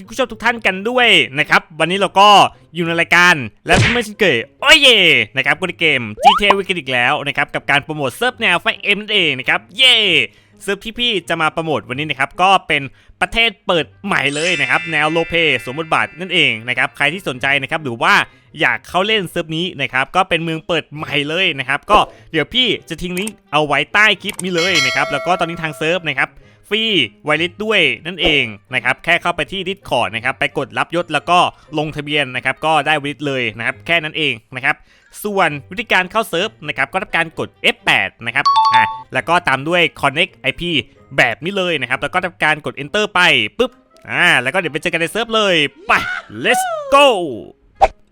คุณผู้ชมทุกท่านกันด้วยนะครับวันนี้เราก็อยู่ในรายการและไม่ใช่เกิดโอ้ยเย่นะครับก็ในเกม GTA วิกอีกแล้วนะครับกับการโปรโมทเซิร์ฟแนวไฟเอ็มนั่นเองนะครับเย่เซิร์ฟที่พี่จะมาโปรโมทวันนี้นะครับก็เป็นประเทศเปิดใหม่เลยนะครับแนวโลเปสมบทบาทนั่นเองนะครับใครที่สนใจนะครับหรือว่าอยากเข้าเล่นเซิร์ฟนี้นะครับก็เป็นเมืองเปิดใหม่เลยนะครับก็เดี๋ยวพี่จะทิ้งลิงก์เอาไว้ใต้คลิปนี้เลยนะครับแล้วก็ตอนนี้ทางเซิร์ฟนะครับ ฟรีไวลิสด้วยนั่นเองนะครับแค่เข้าไปที่ Discord นะครับไปกดรับยศแล้วก็ลงทะเบียนนะครับก็ได้ไวลิสเลยนะครับแค่นั้นเองนะครับส่วนวิธีการเข้าเซิร์ฟนะครับก็ทำการกด F8 นะครับอะแล้วก็ตามด้วย Connect IP แบบนี้เลยนะครับแล้วก็ทำการกด Enter ไปปุ๊บอ่าแล้วก็เดี๋ยวไปเจอกันในเซิร์ฟเลยไป let's go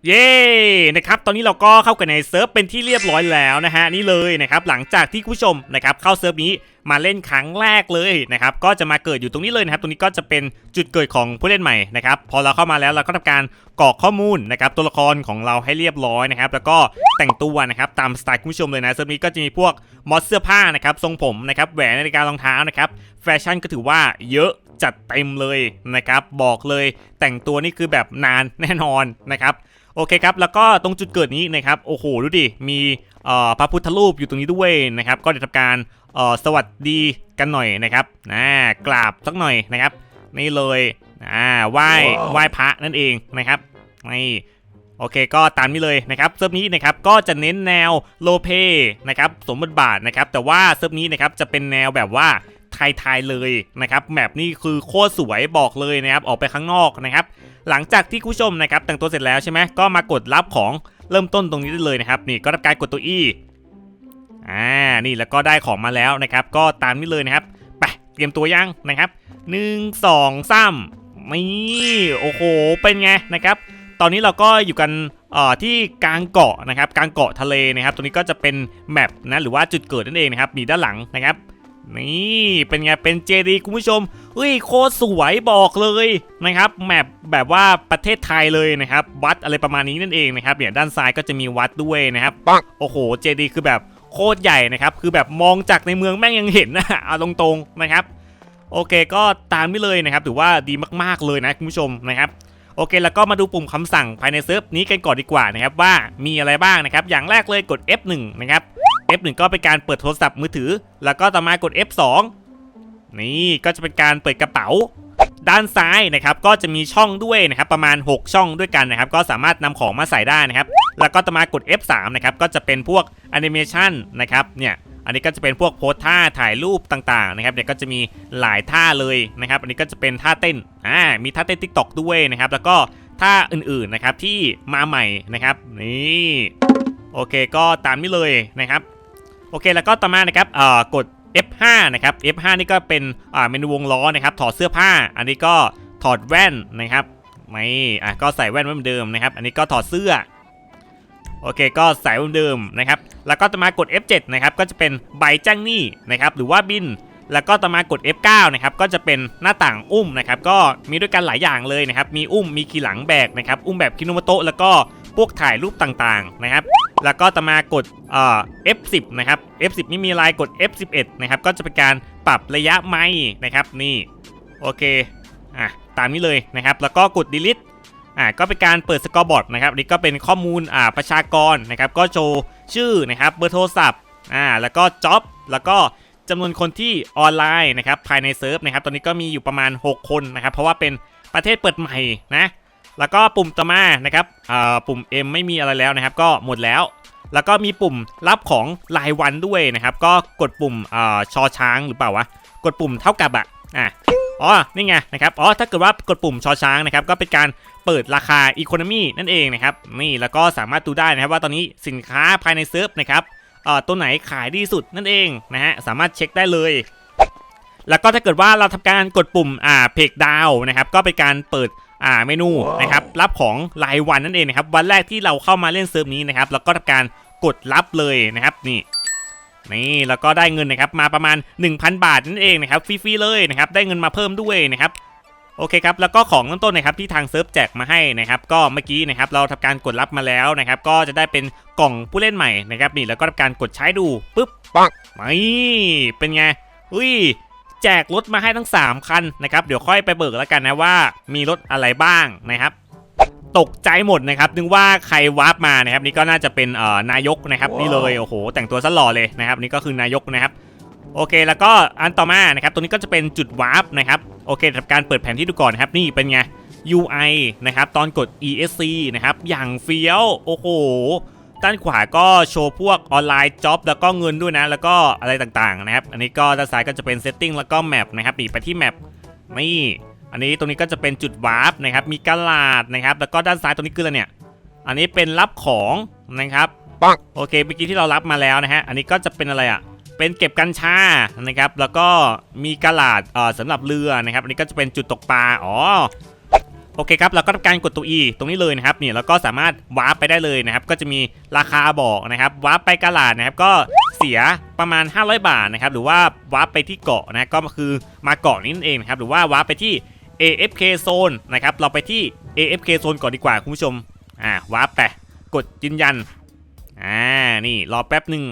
เย้นะครับตอนนี้เราก็เข้ากันในเซิร์ฟเป็นที่เรียบร้อยแล้วนะฮะนี่เลยนะครับหลังจากที่คุณผู้ชมนะครับเข้าเซิร์ฟนี้มาเล่นครั้งแรกเลยนะครับก็จะมาเกิดอยู่ตรงนี้เลยนะครับตรงนี้ก็จะเป็นจุดเกิดของผู้เล่นใหม่นะครับพอเราเข้ามาแล้วเราก็ทำการกรอกข้อมูลนะครับตัวละครของเราให้เรียบร้อยนะครับแล้วก็แต่งตัวนะครับตามสไตล์คุณผู้ชมเลยนะเซิร์ฟนี้ก็จะมีพวกมอดเสื้อผ้านะครับทรงผมนะครับแหวนนาฬิการองเท้านะครับแฟชั่นก็ถือว่าเยอะจัดเต็มเลยนะครับบอกเลยแต่งตัวนี่คือแบบนานแน่นอนนะครับ โอเคครับ แล้วก็ตรงจุดเกิดนี้นะครับ โอ้โห ดูดิ มีเอ่อพระพุทธรูปอยู่ตรงนี้ด้วยนะครับ ก็จะทำการเอ่อสวัสดีกันหน่อยนะครับนะกราบสักหน่อยนะครับ นี่เลยอ่าไหว้ไหว้พระนั่นเองนะครับนี่โอเคก็ตามนี้เลยนะครับเซิร์ฟนี้นะครับก็จะเน้นแนวโลเปนะครับสมบทบาทนะครับแต่ว่าเซิร์ฟนี้นะครับจะเป็นแนวแบบว่า ไทยๆเลยนะครับแมปนี่คือโคตรสวยบอกเลยนะครับออกไปข้างนอกนะครับหลังจากที่คุณผู้ชมนะครับแต่งตัวเสร็จแล้วใช่ไหมก็มากดรับของเริ่มต้นตรงนี้ได้เลยนะครับนี่ก็ทำการกดตัว E อ่านี่แล้วก็ได้ของมาแล้วนะครับ ก็ตามนี้เลยนะครับไปเตรียมตัวยังนะครับหนึ่งสองสามนี่โอ้โหเป็นไงนะครับ ตอนนี้เราก็อยู่กันที่กลางเกาะนะครับกลางเกาะทะเลนะครับ ตรงนี้ก็จะเป็นแมปนะหรือว่าจุดเกิดนั่นเองนะครับมีด้านหลังนะครับ นี่เป็นไงเป็นเจดีคุณผู้ชมเฮ้ยโคตรสวยบอกเลยนะครับแมปแบบว่าประเทศไทยเลยนะครับ วัดอะไรประมาณนี้นั่นเองนะครับเนี่ยด้านซ้ายก็จะมีวัดด้วยนะครับปังโอ้โหเจดีคือแบบโคตรใหญ่นะครับ คือแบบมองจากในเมืองแม่งยังเห็นนะเอาตรงๆนะครับ โอเคก็ตามนี้เลยนะครับถือว่าดีมากๆเลยนะคุณผู้ชมนะครับโอเค แล้วก็มาดูปุ่มคำสั่งภายในเซิร์ฟนี้กันก่อนดีกว่านะครับว่ามีอะไรบ้างนะครับ อย่างแรกเลยกด F1 นะครับ F1 ก็เป็นการเปิดโทรศัพท์มือถือ แล้วก็ต่อมากด F2 นี่ก็จะเป็นการเปิดกระเป๋า ด้านซ้ายนะครับก็จะมีช่องด้วยนะครับประมาณ 6 ช่องด้วยกันนะครับก็สามารถนำของมาใส่ได้นะครับแล้วก็ต่อมากด F3 นะครับก็จะเป็นพวกแอนิเมชันนะครับเนี่ยอันนี้ก็จะเป็นพวกโพสท่าถ่ายรูปต่างๆนะครับเนี่ยก็จะมีหลายท่าเลยนะครับอันนี้ก็จะเป็นท่าเต้นอ่ามีท่าเต้น TikTok ด้วยนะครับแล้วก็ท่าอื่นๆนะครับที่มาใหม่นะครับนี่โอเคก็ตามนี้เลยนะครับ โอเคแล้วก็ต่อมานะครับเอ่อกด F5 นะครับ F5 นี่ก็เป็นอ่าเมนูวงล้อนะครับถอดเสื้อผ้า อันนี้ก็ถอดแว่นนะครับไม่อะก็ใส่แว่นเหมือนเดิมนะครับ อันนี้ก็ถอดเสื้อโอเคก็ใส่เหมือนเดิมนะครับแล้วก็ต่อมากด F7 นะครับก็จะเป็นใบแจ้งหนี้นะครับหรือว่าบินแล้วก็ต่อมากด F9 นะครับก็จะเป็นหน้าต่างอุ้มนะครับก็มีด้วยกันหลายอย่างเลยนะครับมีอุ้มมีขี่หลังแบกนะครับอุ้มแบบคิโนมโตะแล้วก็พวกถ่ายรูปต่างๆนะครับ แล้วก็ต่อมากดเอ่อ F10 นะครับ F10 ไม่มีลายกด F11 นะครับก็จะเป็นการปรับระยะไม้นะครับนี่โอเคอะตามนี้เลยนะครับ แล้วก็กด delete อ่าก็เป็นการเปิดสกอร์บอร์ดนะครับนนี่ก็เป็นข้อมูลอ่าประชากรนะครับก็โชว์ชื่อนะครับเบอร์โทรศัพท์อ่าแล้วก็จ็อบแล้วก็จำนวนคนที่ออนไลน์นะครับภายในเซิร์ฟนะครับตอนนี้ก็มีอยู่ประมาณ 6 คนนะครับเพราะว่าเป็นประเทศเปิดใหม่นะ แล้วก็ปุ่มต่อมานะครับอ่าปุ่ม M ไม่มีอะไรแล้วนะครับ ก็หมดแล้ว แล้วก็มีปุ่มรับของรายวันด้วยนะครับ ก็กดปุ่มอ่าชอช้างหรือเปล่าวะกดปุ่มเท่ากับอะอะอ๋อนี่ไงนะครับอ๋อถ้าเกิดว่ากดปุ่มชอช้างนะครับก็เป็นการเปิดราคาอีโคโนมีนั่นเองนะครับนี่แล้วก็สามารถดูได้นะครับว่าตอนนี้สินค้าภายในเซิร์ฟนะครับอ่อตัวไหนขายดีสุดนั่นเองนะฮะสามารถเช็คได้เลยแล้วก็ถ้าเกิดว่าเราทำการกดปุ่มอ่าเพกดาวนะครับก็เป็นการเปิด อ่าเมนูนะครับรับของรายวันนั่นเองนะครับวันแรกที่เราเข้ามาเล่นเซิร์ฟนี้นะครับแล้วก็ทำการกดรับเลยนะครับนี่นี่แล้วก็ได้เงินนะครับมาประมาณ 1,000 บาทนั่นเองนะครับฟรีๆเลยนะครับได้เงินมาเพิ่มด้วยนะครับโอเคครับแล้วก็ของเริ่มต้นนะครับที่ทางเซิร์ฟแจกมาให้นะครับก็เมื่อกี้นะครับเราทำการกดรับมาแล้วนะครับก็จะได้เป็นกล่องผู้เล่นใหม่นะครับนี่แล้วก็ทำการกดใช้ดูปุ๊บปังนี่เป็นไงอุ้ย แจกรถมาให้ทั้ง 3 คันนะครับ เดี๋ยวค่อยไปเบิกแล้วกันนะว่า มีรถอะไรบ้างนะครับ ตกใจหมดนะครับนึกว่าใครวาร์ปมานะครับ นี่ก็น่าจะเป็นเอ่อนายกนะครับ นี่เลยโอ้โห แต่งตัวซะหล่อเลยนะครับ นี่ก็คือนายกนะครับโอเค แล้วก็อันต่อมานะครับตรงนี้ก็จะเป็นจุดวาร์ปนะครับโอเคทำการเปิดแผนที่ดูก่อนนะครับนี่เป็นไง UI นะครับตอนกด ESC นะครับอย่างเฟี้ยวโอ้โห ด้านขวาก็โชว์พวกออนไลน์จ็อบแล้วก็เงินด้วยนะ แล้วก็อะไรต่างๆนะครับ อันนี้ก็ด้านซ้ายก็จะเป็น Setting แล้วก็แมปนะครับปีกไปที่แมปนี่ อันนี้ตรงนี้ก็จะเป็นจุดวาร์ปนะครับ มีกระลาดนะครับ แล้วก็ด้านซ้ายตรงนี้คืออะไรเนี่ย อันนี้เป็นรับของนะครับปังโอเคเมื่อกี้ที่เรารับมาแล้วนะฮะ อันนี้ก็จะเป็นอะไรอะ เป็นเก็บกัญชา นะครับ แล้วก็มีกระลาดเอ่อสำหรับเรือนะครับ อันนี้ก็จะเป็นจุดตกปลา อ๋อ โอเคครับแล้วก็ทำการกดตัว E ตรงนี้เลยนะครับนี่แล้วก็สามารถวาร์ปไปได้เลยนะครับก็จะมีราคาบอกนะครับวาร์ปไปกระลาดนะครับก็เสียประมาณ 500 บาทนะครับหรือว่าวาร์ปไปที่เกาะนะก็คือมาเกาะนี้นั่นเองนะครับหรือว่าวาร์ปไปที่ AFK Zone นะครับเราไปที่ AFK Zone ก่อนดีกว่าคุณผู้ชมอ่าวาร์ปไปกดยืนยันอ่านี่รอแป๊บหนึ่ง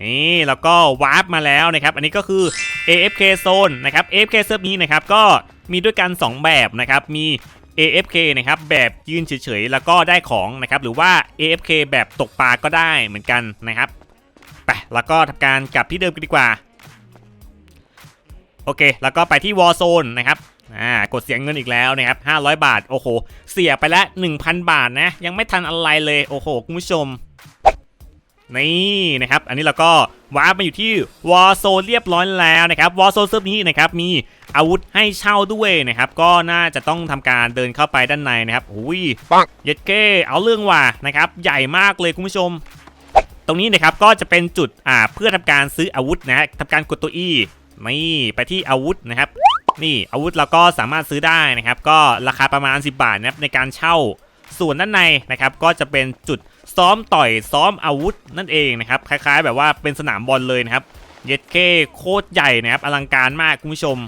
นี่แล้วก็วาร์ปมาแล้วนะครับ อันนี้ก็คือ AFK Zone นะครับ AFK เซิร์ฟนี้นะครับก็มีด้วยกัน 2 แบบนะครับมี AFK นะครับแบบยืนเฉยๆ แล้วก็ได้ของนะครับหรือว่า AFK แบบตกปลาก็ได้เหมือนกันนะครับไปแล้วก็ทำการกลับที่เดิมกันดีกว่า โอเค แล้วก็ไปที่ Warzone นะครับอ่ากดเสียงเงินอีกแล้วนะครับ 500 บาท โอ้โห เสียไปล้ว1,000 บาทนะ ยังไม่ทันอะไรเลย โอ้โห คุณผู้ชม นี่นะครับ อันนี้เราก็วาร์ปมาอยู่ที่ Warzone เรียบร้อยแล้วนะครับ Warzone เซิร์ฟนี้นะครับมีอาวุธให้เช่าด้วยนะครับ ก็น่าจะต้องทำการเดินเข้าไปด้านในนะครับอุ้ยปังเย็ดเก้เอาเรื่องว่ะนะครับ ใหญ่มากเลยคุณผู้ชม ตรงนี้นะครับก็จะเป็นจุดอ่าเพื่อทำการซื้ออาวุธนะฮะทำการกดตัว E นี่ไปที่อาวุธนะครับ นี่อาวุธเราก็สามารถซื้อได้นะครับ ก็ราคาประมาณ 10 บาทนะครับในการเช่า ส่วนด้านในนะครับก็จะเป็นจุดซ้อมต่อยซ้อมอาวุธนั่นเองนะครับคล้ายๆ แบบว่าเป็นสนามบอลเลยนะครับเย็ดเก้โคตรใหญ่นะครับอลังการมากคุณผู้ชม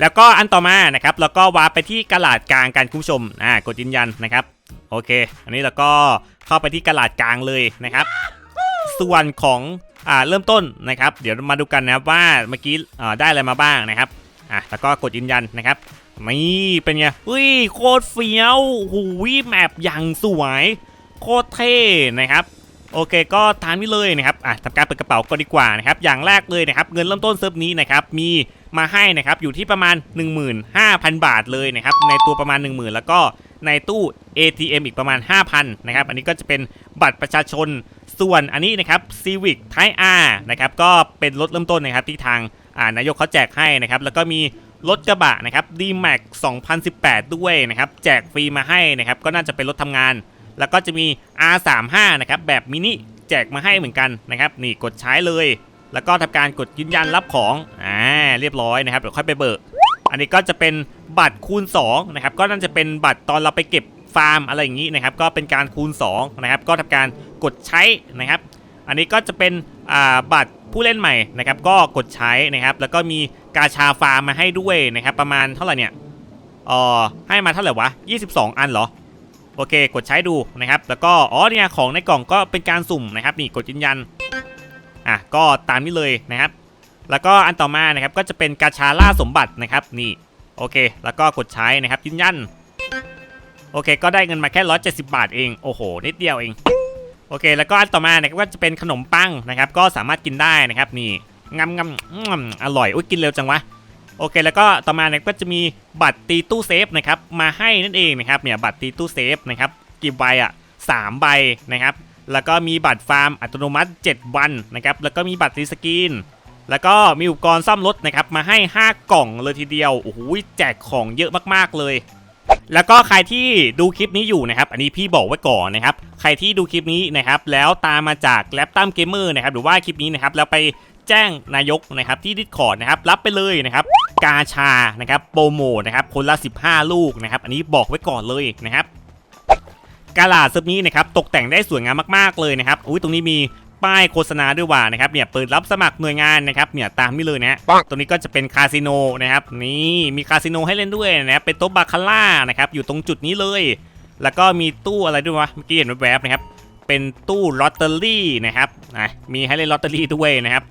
แล้วก็อันต่อมานะครับแล้วก็วาร์ปไปที่กระลาดกลางกันคุณผู้ชมอ่ากดยืนยันนะครับโอเค อันนี้เราก็เข้าไปที่กระลาดกลางเลยนะครับ ส่วนของอ่าเริ่มต้นนะครับ เดี๋ยวมาดูกันนะครับว่าเมื่อกี้อ่าได้อะไรมาบ้างนะครับอะแล้วก็กดยืนยันนะครับ นี่เป็นไงเฮ้ยโคตรเฟี้ยวหูยแมปอย่างสวย โคตรเท่นะครับโอเคก็ตานี้เลยนะครับอะทำการเปิดกระเป๋าก่อนดีกว่านะครับ อย่างแรกเลยนะครับ เงินเริ่มต้นเซิร์ฟนี้นะครับ มีมาให้นะครับ อยู่ที่ประมาณ 15,000 บาทเลยนะครับ ในตัวประมาณ 10,000 แล้วก็ในตู้ ATM อีกประมาณ 5,000 นะครับ อันนี้ก็จะเป็นบัตรประชาชน ส่วนอันนี้นะครับ Civic Type R นะครับ ก็เป็นรถเริ่มต้นนะครับที่ทางอ่านายกเขาแจกให้นะครับ แล้วก็มี รถกระบะนะครับ D-Max 2018 ด้วยนะครับแจกฟรีมาให้นะครับก็น่าจะเป็นรถทำงาน แล้วก็จะมี R35 นะครับแบบมินิแจกมาให้เหมือนกันนะครับนี่กดใช้เลย แล้วก็ทำการกดยืนยันรับของอ่าเรียบร้อยนะครับเดี๋ยวค่อยไปเบิกอันนี้ก็จะเป็นบัตรคูณ2นะครับก็น่าจะเป็นบัตรตอนเราไปเก็บฟาร์มอะไรอย่างนี้นะครับก็เป็นการคูณ2นะครับก็ทำการกดใช้นะครับ อันนี้ก็จะเป็นอ่าบัตร ผู้เล่นใหม่นะครับก็กดใช้นะครับ แล้วก็มีกาชาฟาร์มมาให้ด้วยนะครับ ประมาณเท่าไหร่เนี่ยเออให้มาเท่าไหร่วะ 22 อันเหรอ โอเค กดใช้ดูนะครับ แล้วก็อ๋อเนี่ยของในกล่องก็เป็นการสุ่มนะครับ นี่กดยืนยันอะก็ตามนี้เลยนะครับ แล้วก็อันต่อมานะครับก็จะเป็นกาชาล่าสมบัตินะครับนี่โอเค แล้วก็กดใช้นะครับยืนยันโอเค ก็ได้เงินมาแค่ 170 บาทเอง โอ้โห นิดเดียวเอง โอเค แล้วก็อันต่อมานะครับก็จะเป็นขนมปังนะครับ ก็สามารถกินได้นะครับนี่งำงำอืมอร่อยอุ้ยกินเร็วจังวะโอเค แล้วก็ต่อมาเนี่ยก็จะมีบัตรตีตู้เซฟนะครับมาให้นั่นเองนะครับเนี่ยบัตรตีตู้เซฟนะครับกี่ใบอะสามใบนะครับ แล้วก็มีบัตรฟาร์มอัตโนมัติ 7 วันนะครับแล้วก็มีบัตรรีสกรีนแล้วก็มีอุปกรณ์ซ่อมรถนะครับมาให้ 5 กล่องเลยทีเดียวโอ้โหแจกของเยอะมากๆเลย แล้วก็ใครที่ดูคลิปนี้อยู่นะครับ อันนี้พี่บอกไว้ก่อนนะครับ ใครที่ดูคลิปนี้นะครับ แล้วตามมาจากแล็ปตัมเกมเมอร์นะครับ หรือว่าคลิปนี้นะครับ แล้วไปแจ้งนายกนะครับที่ดิสคอร์ดนะครับ รับไปเลยนะครับ กาชานะครับโปรโมทนะครับ คนละ 15 ลูกนะครับ อันนี้บอกไว้ก่อนเลยนะครับกาลาดเซิร์ฟนี้นะครับ ตกแต่งได้สวยงามมากๆเลยนะครับ อุ้ยตรงนี้มี ป้ายโฆษณาด้วยว่านะครับเนี่ยเปิดรับสมัครหน่วยงานนะครับเนี่ยตามนี้เลยนะฮะปังตรงนี้ก็จะเป็นคาสิโนนะครับนี่มีคาสิโนให้เล่นด้วยนะครับเป็นโต๊ะบาคาร่านะครับอยู่ตรงจุดนี้เลย แล้วก็มีตู้อะไรด้วยวะเมื่อกี้เห็นแวบๆนะครับเป็นตู้ลอตเตอรี่นะครับอะมีให้เล่นลอตเตอรี่ด้วยนะครับ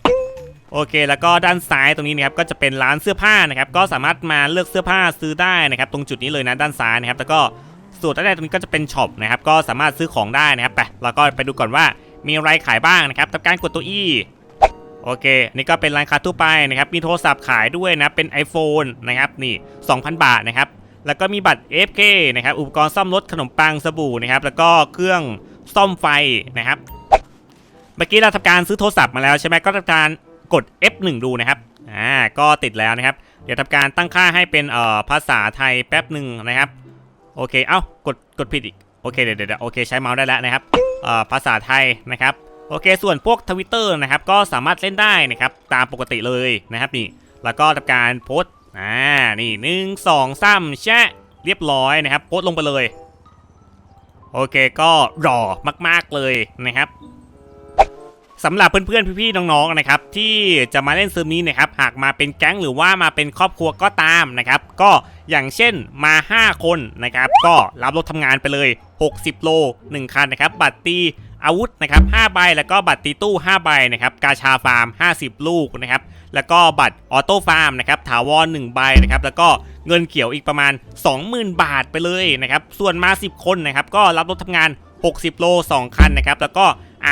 โอเค แล้วก็ด้านซ้ายตรงนี้นะครับก็จะเป็นร้านเสื้อผ้านะครับก็สามารถมาเลือกเสื้อผ้าซื้อได้นะครับตรงจุดนี้เลยนะด้านซ้ายนะครับแล้วก็ส่วนด้านในตรงนี้ก็จะเป็นช็อปนะครับก็สามารถซื้อของได้นะครับไปเราก็ไปดูก่อนว่า มีอะไรขายบ้างนะครับทำการกดตัว E โอเค นี่ก็เป็นร้านค้าทั่วไปนะครับ มีโทรศัพท์ขายด้วยนะ เป็น iPhone นะครับ นี่ 2,000 บาทนะครับ แล้วก็มีบัตร FK นะครับ อุปกรณ์ซ่อมรถขนมปังสบู่นะครับ แล้วก็เครื่องซ่อมไฟนะครับ เมื่อกี้เราทำการซื้อโทรศัพท์มาแล้วใช่ไหมก็ทำการกด F1 ดูนะครับ อ่า ก็ติดแล้วนะครับ เดี๋ยวทำการตั้งค่าให้เป็นเอ่อภาษาไทยแป๊บหนึ่งนะครับ โอเค เอ้า กด กดผิดอีก โอเค เดี๋ยวเดี๋ยวโอเค ใช้เมาส์ได้แล้วนะครับ ภาษาไทยนะครับโอเค ส่วนพวกทวิตเตอร์นะครับก็สามารถเล่นได้นะครับตามปกติเลยนะครับนี่แล้วก็ทำการโพสต์อ่านี่หนึ่งสองสามแชะเรียบร้อยนะครับโพสต์ลงไปเลย โอเคก็รอมาก ๆเลยนะครับ สำหรับเพื่อนๆพี่ๆน้องๆนะครับที่จะมาเล่นเซิร์ฟนี้นะครับหากมาเป็นแก๊งหรือว่ามาเป็นครอบครัวก็ตามนะครับก็อย่างเช่นมา 5 คนนะครับก็รับรถทำงานไปเลย 60 โล 1 คันนะครับบัตรตีอาวุธนะครับ5ใบแล้วก็บัตรตีตู้ 5 ใบนะครับกาชาฟาร์ม 50 ลูกนะครับแล้วก็บัตรออโต้ฟาร์มนะครับถาวร1ใบนะครับแล้วก็เงินเขียวอีกประมาณ 20,000 บาทไปเลยนะครับส่วนมา 10 คนนะครับก็รับรถทำงาน 60 โล 2 คันนะครับแล้วก็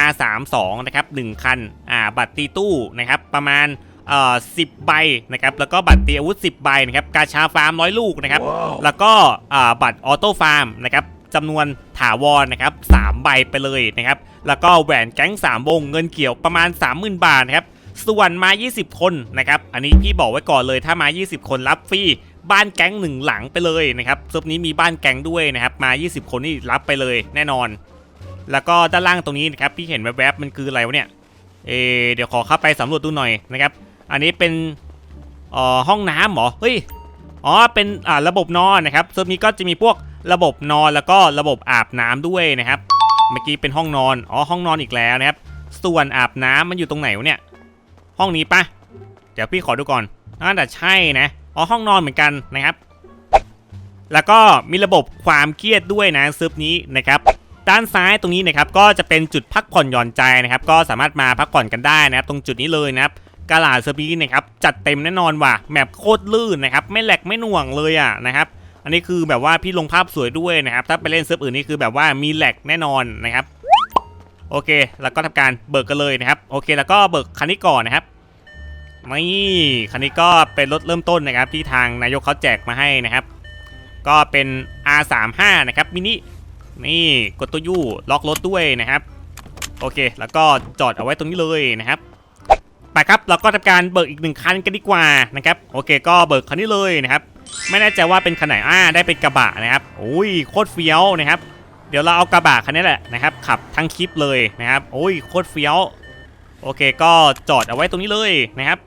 R32 นะครับ1คันอ่าบัตรตีตู้นะครับประมาณเอ่อ10ใบนะครับแล้วก็บัตรตีอาวุธ 10 ใบนะครับกาชาฟาร์มร้อยลูกนะครับแล้วก็อ่าบัตรออโต้ฟาร์มนะครับจำนวนถาวรนะครับ3ใบไปเลยนะครับ แล้วก็แหวนแก๊ง 3 วงเงินเกี่ยวประมาณ 30,000 บาทนะครับ ส่วนมา 20 คนนะครับ อันนี้พี่บอกไว้ก่อนเลยถ้ามา 20 คนรับฟรีบ้านแก๊งหนึ่งหลังไปเลยนะครับซุปนี้มีบ้านแก๊งด้วยนะครับ มา 20 คนนี่รับไปเลยแน่นอน แล้วก็ด้านล่างตรงนี้นะครับพี่เห็นแวบๆมันคืออะไรวะเนี่ยเอเดี๋ยวขอเข้าไปสำรวจดูหน่อยนะครับ อันนี้เป็นเอ่อห้องน้ำหรอเฮ้ยอ๋อเป็นอ่าระบบนอนนะครับเซิร์ฟนี้ก็จะมีพวกระบบนอนแล้วก็ระบบอาบน้ำด้วยนะครับ เมื่อกี้เป็นห้องนอนอ๋อห้องนอนอีกแล้วนะครับ ส่วนอาบน้ำมันอยู่ตรงไหนวะเนี่ย ห้องนี้ปะเดี๋ยวพี่ขอดูก่อนน่าจะใช่นะอ๋อห้องนอนเหมือนกันนะครับ แล้วก็มีระบบความเครียดด้วยนะเซิร์ฟนี้นะครับ ด้านซ้ายตรงนี้นะครับก็จะเป็นจุดพักผ่อนหย่อนใจนะครับก็สามารถมาพักผ่อนกันได้นะครับตรงจุดนี้เลยนะครับกาลาเซอร์บีนะครับจัดเต็มแน่นอนว่ะแมปโคตรลื่นนะครับไม่แหลกไม่หน่วงเลยอะนะครับอันนี้คือแบบว่าพี่ลงภาพสวยด้วยนะครับถ้าไปเล่นเซิร์ฟอื่นนี่คือแบบว่ามีแหลกแน่นอนนะครับโอเค แล้วก็ทำการเบิกกันเลยนะครับโอเค แล้วก็เบิกคันนี้ก่อนนะครับนี่คันนี้ก็เป็นรถเริ่มต้นนะครับที่ทางนายกเขาแจกมาให้นะครับ ก็เป็น R35 นะครับมินิ นี่กดตัวยูล็อกรถด้วยนะครับ โอเค แล้วก็จอดเอาไว้ตรงนี้เลยนะครับไปครับเราก็ทำการเบิกอีกหนึ่งคันกันดีกว่านะครับโอเค ก็เบิกคันนี้เลยนะครับ ไม่แน่ใจว่าเป็นคันไหนอ่าได้เป็นกระบะนะครับโอ้ยโคตรเฟี้ยวนะครับ เดี๋ยวเราเอากระบะคันนี้แหละนะครับขับทั้งคลิปเลยนะครับโอ้ยโคตรเฟี้ยวโอเค ก็จอดเอาไว้ตรงนี้เลยนะครับ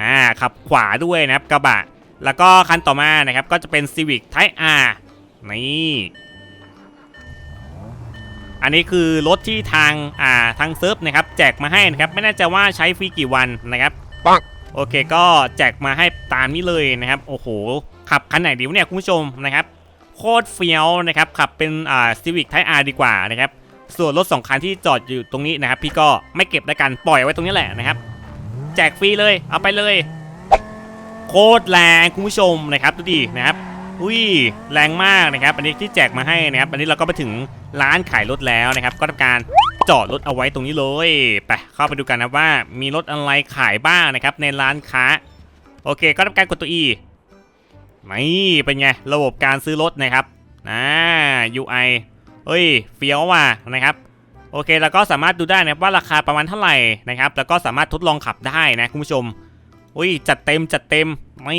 อ่าขับขวาด้วยนะครับกระบะ แล้วก็คันต่อมานะครับก็จะเป็น Civic Type R นี่ อันนี้คือรถที่ทางอ่าทางเซิร์ฟนะครับแจกมาให้นะครับไม่แน่ใจว่าใช้ฟรีกี่วันนะครับปังโอเคก็แจกมาให้ตามนี้เลยนะครับโอ้โหขับคันไหนดีวะเนี่ยคุณผู้ชมนะครับโคตรเฟี้ยวนะครับขับเป็นอ่า Civic Type R ดีกว่านะครับส่วนรถสองคันที่จอดอยู่ตรงนี้นะครับ พี่ก็ไม่เก็บแล้วกันปล่อยไว้ตรงนี้แหละนะครับ แจกฟรีเลยเอาไปเลย โคตรแรงคุณผู้ชมนะครับดูดินะครับ อุ้ยแรงมากนะครับ อันนี้ที่แจกมาให้นะครับ อันนี้เราก็ไปถึงร้านขายรถแล้วนะครับ ก็ทำการจอดรถเอาไว้ตรงนี้เลยไปเข้าไปดูกันนะว่ามีรถอะไรขายบ้างนะครับ ในร้านค้า โอเค ก็ทำการกดตัว E นี่เป็นไงระบบการซื้อรถนะครับอ่า UI เฮ้ยเฟี้ยวว่ะนะครับโอเคแล้วก็สามารถดูได้นะว่าราคาประมาณเท่าไหร่นะครับ แล้วก็สามารถทดลองขับได้นะคุณผู้ชมอุ้ยจัดเต็มจัดเต็มไม่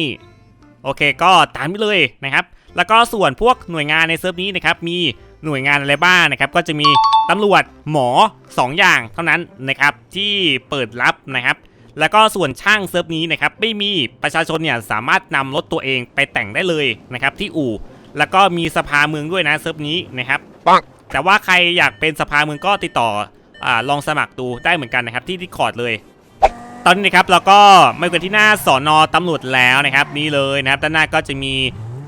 โอเคก็ตามนี้เลยนะครับ แล้วก็ส่วนพวกหน่วยงานในเซิร์ฟนี้นะครับมีหน่วยงานอะไรบ้างนะครับ ก็จะมีตำรวจหมอ 2 อย่างเท่านั้นนะครับที่เปิดรับนะครับ แล้วก็ส่วนช่างเซิร์ฟนี้นะครับไม่มีประชาชนเนี่ยสามารถนำรถตัวเองไปแต่งได้เลยนะครับที่อู่ แล้วก็มีสภาเมืองด้วยนะเซิร์ฟนี้นะครับปังแต่ว่าใครอยากเป็นสภาเมืองก็ติดต่ออาลองสมัครดูได้เหมือนกันนะครับที่ที่คอร์ดเลย ตอนนี้นะครับเราก็มาอยู่กันที่หน้าสอนอตำรวจแล้วนะครับ นี่เลยนะครับด้านหน้าก็จะมี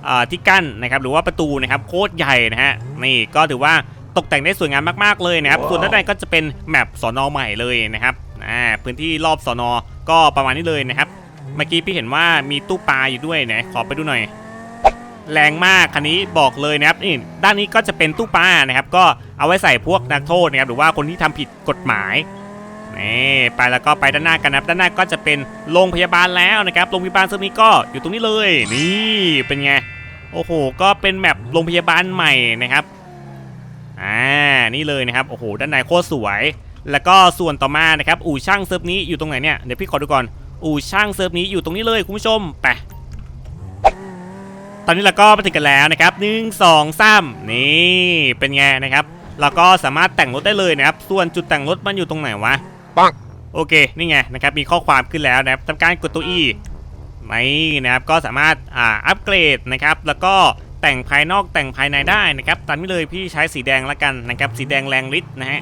อ่าที่กั้นนะครับ หรือว่าประตูนะครับโคตรใหญ่นะฮะนี่ก็ถือว่าตกแต่งได้สวยงามมากๆเลยนะครับ ส่วนด้านในก็จะเป็นแมปสอนอใหม่เลยนะครับอ่าพื้นที่รอบสอนอก็ประมาณนี้เลยนะครับ เมื่อกี้พี่เห็นว่ามีตู้ปลาอยู่ด้วยไหนขอไปดูหน่อย แรงมากคันนี้บอกเลยนะครับนี่ด้านนี้ก็จะเป็นตู้ปลานะครับ ก็เอาไว้ใส่พวกนักโทษนะครับหรือว่าคนที่ทำผิดกฎหมาย นี่ไปแล้วก็ไปด้านหน้ากันนะครับด้านหน้าก็จะเป็นโรงพยาบาลแล้วนะครับโรงพยาบาลซึ่งนี้ก็อยู่ตรงนี้เลย นี่เป็นไงโอ้โห ก็เป็นแมปโรงพยาบาลใหม่นะครับอ่านี่เลยนะครับโอ้โหด้านในโคตรสวย แล้วก็ส่วนต่อมานะครับอู่ช่างเซิร์ฟนี้อยู่ตรงไหนเนี่ยเดี๋ยวพี่ขอดูก่อนอู่ช่างเซิร์ฟนี้อยู่ตรงนี้เลยคุณผู้ชมไปตอนนี้เราก็มาถึงกันแล้วนะครับหนึ่งสองสามนี่เป็นไงนะครับเราก็สามารถแต่งรถได้เลยนะครับ ส่วนจุดแต่งรถมันอยู่ตรงไหนวะ ปังโอเค นี่ไงนะครับ มีข้อความขึ้นแล้วนะครับทำการกดตัว E นี่นะครับ ก็สามารถอ่าอัปเกรดนะครับ แล้วก็แต่งภายนอกแต่งภายในได้นะครับ ตามนี้เลยพี่ใช้สีแดงละกันนะครับ สีแดงแรงฤทธิ์นะฮะ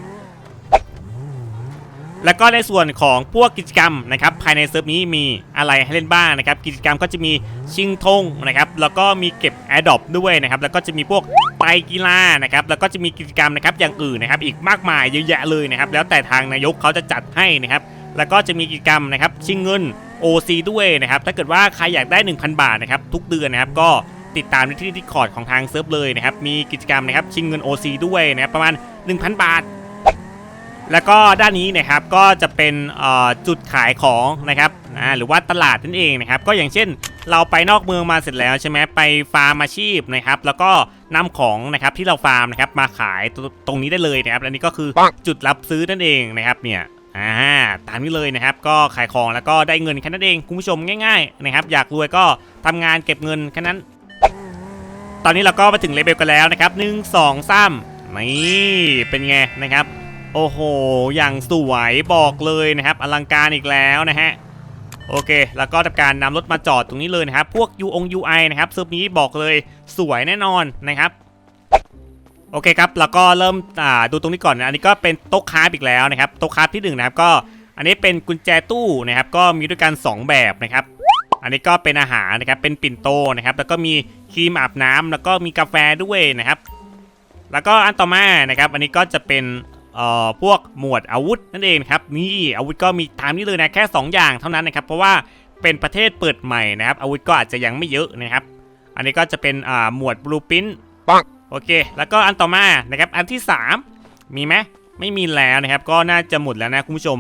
แล้วก็ในส่วนของพวกกิจกรรมนะครับภายในเซิร์ฟนี้มีอะไรให้เล่นบ้างนะครับกิจกรรมก็จะมีชิงธงนะครับแล้วก็มีเก็บแอร์ดอปด้วยนะครับแล้วก็จะมีพวกไตรกีฬานะครับแล้วก็จะมีกิจกรรมนะครับอย่างอื่นนะครับอีกมากมายเยอะแยะเลยนะครับแล้วแต่ทางนายกเขาจะจัดให้นะครับแล้วก็จะมีกิจกรรมนะครับชิงเงิน OC ด้วยนะครับถ้าเกิดว่าใครอยากได้ 1,000 บาทนะครับทุกเดือนนะครับก็ติดตามได้ที่ดิคอร์ดของทางเซิร์ฟเลยนะครับมีกิจกรรมนะครับชิงเงิน OC ด้วยนะครับประมาณ 1,000 บาท แล้วก็ด้านนี้นะครับก็จะเป็นเอ่อจุดขายของนะครับอ่าหรือว่าตลาดนั่นเองนะครับก็อย่างเช่นเราไปนอกเมืองมาเสร็จแล้วใช่ไหมไปฟาร์มอาชีพนะครับ แล้วก็นำของนะครับที่เราฟาร์มนะครับมาขายตรงตรงนี้ได้เลยนะครับ อันนี้ก็คือปังจุดรับซื้อนั่นเองนะครับเนี่ยอ่าตามนี้เลยนะครับก็ขายของแล้วก็ได้เงินแค่นั้นเองคุณผู้ชมง่ายๆนะครับอยากรวยก็ทำงานเก็บเงินแค่นั้น ตอนนี้เราก็มาถึงเลเวลกันแล้วนะครับหนึ่งสองสามนี่เป็นไงนะครับ โอ้โห อย่างสวยบอกเลยนะครับ อลังการอีกแล้วนะฮะ โอเค แล้วก็ทำการนำรถมาจอดตรงนี้เลยนะครับ พวก U อง UI นะครับเซิร์ฟนี้บอกเลยสวยแน่นอนนะครับโอเคครับ แล้วก็เริ่มดูตรงนี้ก่อนนะ อันนี้ก็เป็นโต๊ะคราอีกแล้วนะครับ โต๊ะคราที่หนึ่งนะครับ ก็อันนี้เป็นกุญแจตู้นะครับ ก็มีด้วยกัน 2 แบบนะครับ อันนี้ก็เป็นอาหารนะครับ เป็นปิ่นโตนะครับ แล้วก็มีครีมอาบน้ำแล้วก็มีกาแฟด้วยนะครับ แล้วก็อันต่อมานะครับ อันนี้ก็จะเป็น เอ่อพวกหมวดอาวุธนั่นเองนะครับนี่อาวุธก็มีตามนี้เลยนะแค่ 2 อย่างเท่านั้นนะครับเพราะว่าเป็นประเทศเปิดใหม่นะครับ อาวุธก็อาจจะยังไม่เยอะนะครับ อันนี้ก็จะเป็นอ่าหมวดบลูปินปังโอเค แล้วก็อันต่อมานะครับอันที่ 3 มีไหมไม่มีแล้วนะครับ ก็น่าจะหมดแล้วนะคุณผู้ชม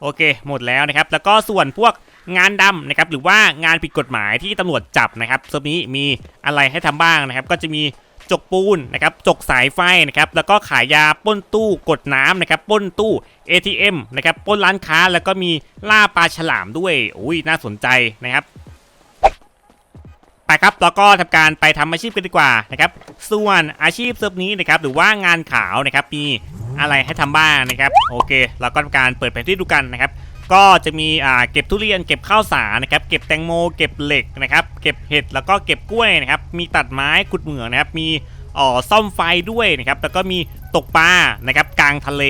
โอเค หมดแล้วนะครับ แล้วก็ส่วนพวกงานดำนะครับหรือว่างานผิดกฎหมายที่ตำรวจจับนะครับเซิร์ฟนี้มีอะไรให้ทำบ้างนะครับ ก็จะมี จกปูนนะครับจกสายไฟนะครับแล้วก็ขายยาป้นตู้กดน้ำนะครับป้นตู้ ATM นะครับป้นร้านค้าแล้วก็มีล่าปลาฉลามด้วยอุ้ยน่าสนใจนะครับไปครับแล้วก็ทำการไปทำอาชีพกันดีกว่านะครับส่วนอาชีพเซิร์ฟนี้นะครับหรือว่างานขาวนะครับมีอะไรให้ทำบ้างนะครับโอเค เราก็ทำการเปิดแผนที่ดูกันนะครับ ก็จะมีอ่าเก็บทุเรียนเก็บข้าวสารนะครับเก็บแตงโมเก็บเหล็กนะครับเก็บเห็ดแล้วก็เก็บกล้วยนะครับมีตัดไม้ขุดเหมืองนะครับมีอ๋อซ่อมไฟด้วยนะครับแล้วก็มีตกปลานะครับกลางทะเล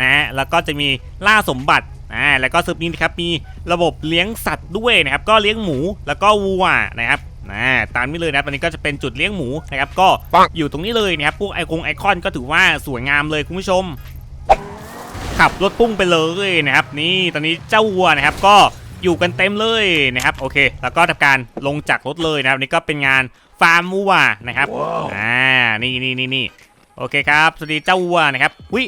นะฮะแล้วก็จะมีล่าสมบัติอ่าแล้วก็เซิร์ฟนี้นะครับมีระบบเลี้ยงสัตว์ด้วยนะครับก็เลี้ยงหมูแล้วก็วัวนะครับอ่าตามนี้เลยนะครับอันนี้ก็จะเป็นจุดเลี้ยงหมูนะครับก็ปังอยู่ตรงนี้เลยนะครับพวกไอคงไอคอนก็ถือว่าสวยงามเลยคุณผู้ชม ขับรถพุ่งไปเลยนะครับ นี่ตอนนี้เจ้าวัวนะครับก็อยู่กันเต็มเลยนะครับโอเค แล้วก็ทำการลงจากรถเลยนะครับนี่ก็เป็นงานฟาร์มวัวนะครับว้าวอ่านี่นี่นี่นี่โอเคครับสวัสดีเจ้าวัวนะครับวิ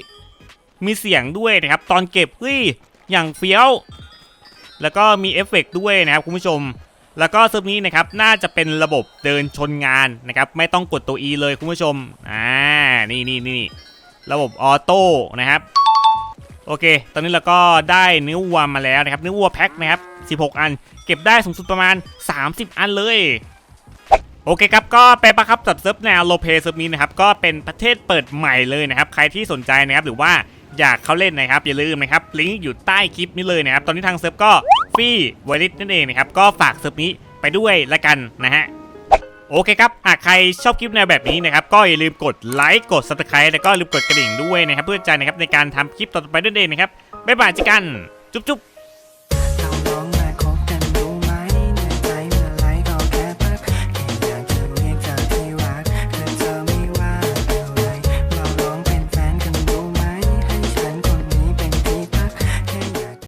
มีเสียงด้วยนะครับ ตอนเก็บวิอย่างเฟี้ยว แล้วก็มีเอฟเฟกต์ด้วยนะครับคุณผู้ชม แล้วก็เซิร์ฟนี้นะครับน่าจะเป็นระบบเดินชนงานนะครับ ไม่ต้องกดตัว E เลยคุณผู้ชมอ่านี่นี่นี่ระบบออโต้นะครับ โอเค ตอนนี้เราก็ได้เนื้อวัวมาแล้วนะครับ เนื้อวัวแพ็คนะครับ 16 อัน เก็บได้สูงสุดประมาณ 30 อันเลย โอเคครับ ก็ไปประครับกับเซิร์ฟแนวโลเปเซิร์ฟนี้นะครับ ก็เป็นประเทศเปิดใหม่เลยนะครับ ใครที่สนใจนะครับ หรือว่าอยากเข้าเล่นนะครับ อย่าลืมนะครับ ลิงก์อยู่ใต้คลิปนี้เลยนะครับ ตอนนี้ทางเซิร์ฟก็ฟรีไวริสนั่นเองนะครับ ก็ฝากเซิร์ฟนี้ไปด้วยละกันนะฮะ โอเคครับ หากใครชอบคลิปแนวแบบนี้นะครับ ก็อย่าลืมกดไลค์ กด subscribe แล้วก็ลืมกดกระดิ่งด้วยนะครับ เพื่อใจนะครับในการทำคลิปต่อไปด้วยเองนะครับ บ๊ายบายเจอกัน จุ๊บจุ๊บ